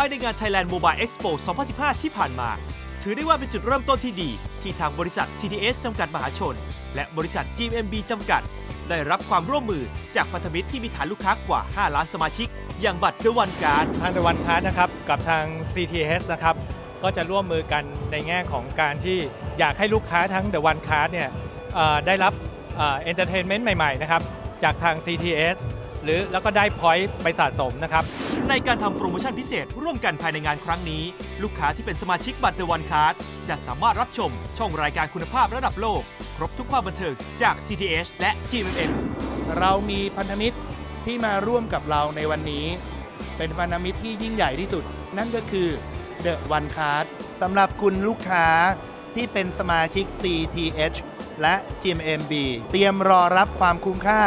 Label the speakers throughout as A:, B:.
A: ายในงาน Thailand Mobile Expo 2015 ที่ผ่านมา ถือได้ว่าเป็นจุดเริ่มต้นที่ดี ที่ทางบริษัท CDS จำกัดมหาชน และบริษัท GMB จำกัด ได้รับความร่วมมือจากพันธมิตรที่มีฐานลูกค้ากว่า 5 ล้านสมาชิก อย่างบัตรเดวันการ
B: ทาง The One Card นะครับกับทาง CTS นะครับก็จะร่วมมือกันในแง่ของการที่อยากให้ลูกค้าทั้ง The One Card เนี่ยได้รับเอนเตอร์เทนเมนต์ใหม่ๆนะครับจากทาง CTS หรือแล้วก็ได้พอยต์ไปสะสมนะครับ
A: ในการทำโปรโมชั่นพิเศษร่วมกันภายในงานครั้งนี้ ลูกค้าที่เป็นสมาชิกบัตรเดวันคาร์ดจะสามารถรับชมช่องรายการคุณภาพระดับโลก ครบทุกความบันเทิงจาก CTH และ GMM
C: เรามีพันธมิตรที่มาร่วมกับเราในวันนี้ เป็นพันธมิตรที่ยิ่งใหญ่ที่สุด นั่นก็คือ The One Card สำหรับคุณลูกค้าที่เป็นสมาชิก CTH และ GMMB เตรียมรอรับความคุ้มค่า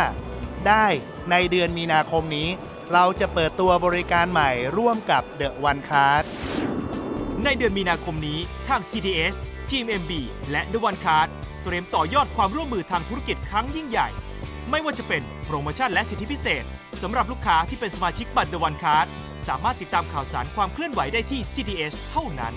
C: ได้ ในเดือนมีนาคมนี้ เราจะเปิดตัวบริการใหม่ร่วมกับ The One Card
A: ในเดือนมีนาคมนี้ทาง CTH GMMB และ The One Card เตรียมต่อยอดความร่วมมือทางธุรกิจครั้งยิ่งใหญ่ ไม่ว่าจะเป็นโปรโมชั่นและสิทธิพิเศษสำหรับลูกค้าที่เป็นสมาชิกบัตร The One Card สามารถติดตามข่าวสารความเคลื่อนไหวได้ที่ CTH เท่านั้น